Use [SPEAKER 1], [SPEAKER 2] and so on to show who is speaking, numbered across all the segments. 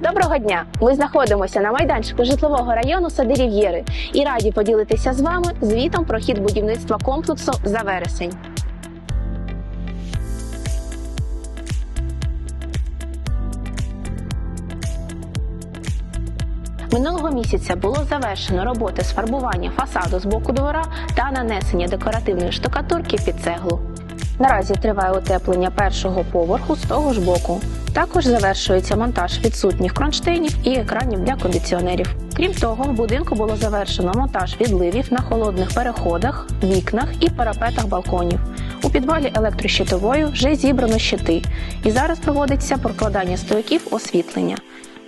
[SPEAKER 1] Доброго дня! Ми знаходимося на майданчику житлового району Сади Рів'єри і раді поділитися з вами звітом про хід будівництва комплексу за вересень. Минулого місяця було завершено роботи з фарбування фасаду з боку двора та нанесення декоративної штукатурки під цеглу. Наразі триває утеплення першого поверху з того ж боку. Також завершується монтаж відсутніх кронштейнів і екранів для кондиціонерів. Крім того, в будинку було завершено монтаж відливів на холодних переходах, вікнах і парапетах балконів. У підвалі електрощитовою вже зібрано щити, і зараз проводиться прокладання стояків освітлення.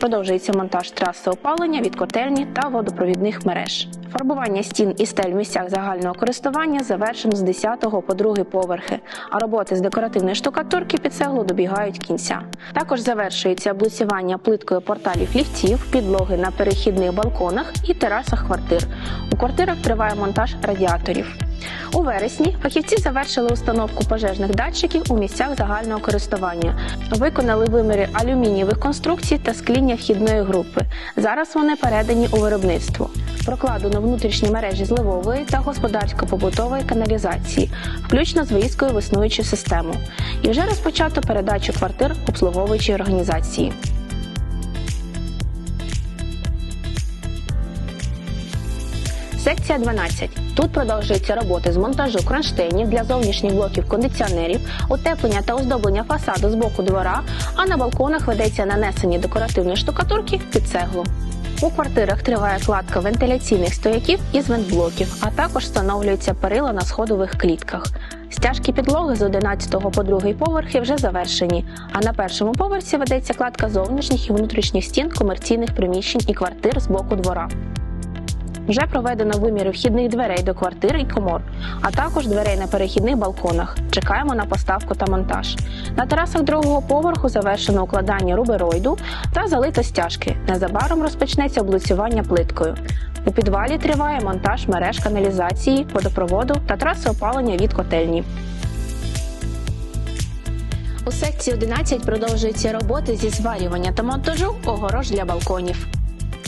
[SPEAKER 1] Продовжується монтаж траси опалення від котельні та водопровідних мереж. Фарбування стін і стель в місцях загального користування завершено з 10 по 2 поверхи, а роботи з декоративної штукатурки під цеглу добігають кінця. Також завершується облицювання плиткою порталів ліфтів, підлоги на перехідних балконах і терасах квартир. У квартирах триває монтаж радіаторів. У вересні фахівці завершили установку пожежних датчиків у місцях загального користування. Виконали виміри алюмінієвих конструкцій та скління вхідної групи. Зараз вони передані у виробництво. Прокладено внутрішні мережі зливової та господарсько-побутової каналізації, включно з виїздкою в систему. І вже розпочато передачу квартир обслуговуючої організації. Секція 12. Тут продовжуються роботи з монтажу кронштейнів для зовнішніх блоків кондиціонерів, утеплення та оздоблення фасаду з боку двора, а на балконах ведеться нанесення декоративної штукатурки під цеглу. У квартирах триває кладка вентиляційних стояків із вентблоків, а також встановлюються перила на сходових клітках. Стяжки підлоги з 11 по 2 поверхи вже завершені, а на першому поверсі ведеться кладка зовнішніх і внутрішніх стін комерційних приміщень і квартир з боку двора. Вже проведено виміри вхідних дверей до квартир і комор, а також дверей на перехідних балконах. Чекаємо на поставку та монтаж. На терасах другого поверху завершено укладання рубероїду та залито стяжки. Незабаром розпочнеться облицювання плиткою. У підвалі триває монтаж мереж каналізації, водопроводу та траси опалення від котельні. У секції 11 продовжуються роботи зі зварювання та монтажу огорож для балконів.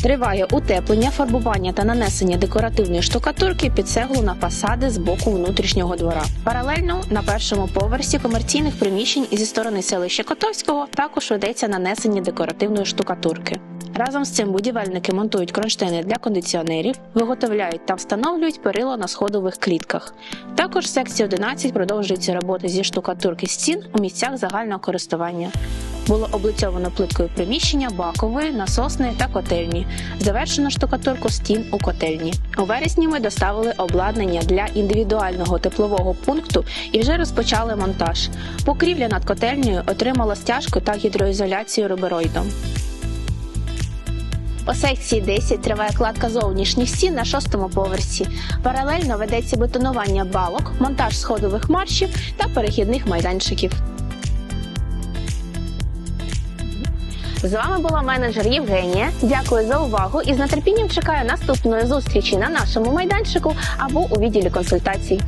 [SPEAKER 1] Триває утеплення, фарбування та нанесення декоративної штукатурки під цеглу на фасади з боку внутрішнього двора. Паралельно на першому поверсі комерційних приміщень зі сторони селища Котовського також ведеться нанесення декоративної штукатурки. Разом з цим будівельники монтують кронштейни для кондиціонерів, виготовляють та встановлюють перила на сходових клітках. Також в секції 11 продовжуються роботи зі штукатурки стін у місцях загального користування. Було облицьовано плиткою приміщення, бакової, насосної та котельні. Завершено штукатурку стін у котельні. У вересні ми доставили обладнання для індивідуального теплового пункту і вже розпочали монтаж. Покрівля над котельнею отримала стяжку та гідроізоляцію рубероїдом. По секції 10 триває кладка зовнішніх стін на шостому поверсі. Паралельно ведеться бетонування балок, монтаж сходових маршів та перехідних майданчиків. З вами була менеджер Євгенія. Дякую за увагу і з нетерпінням чекаю наступної зустрічі на нашому майданчику або у відділі консультацій.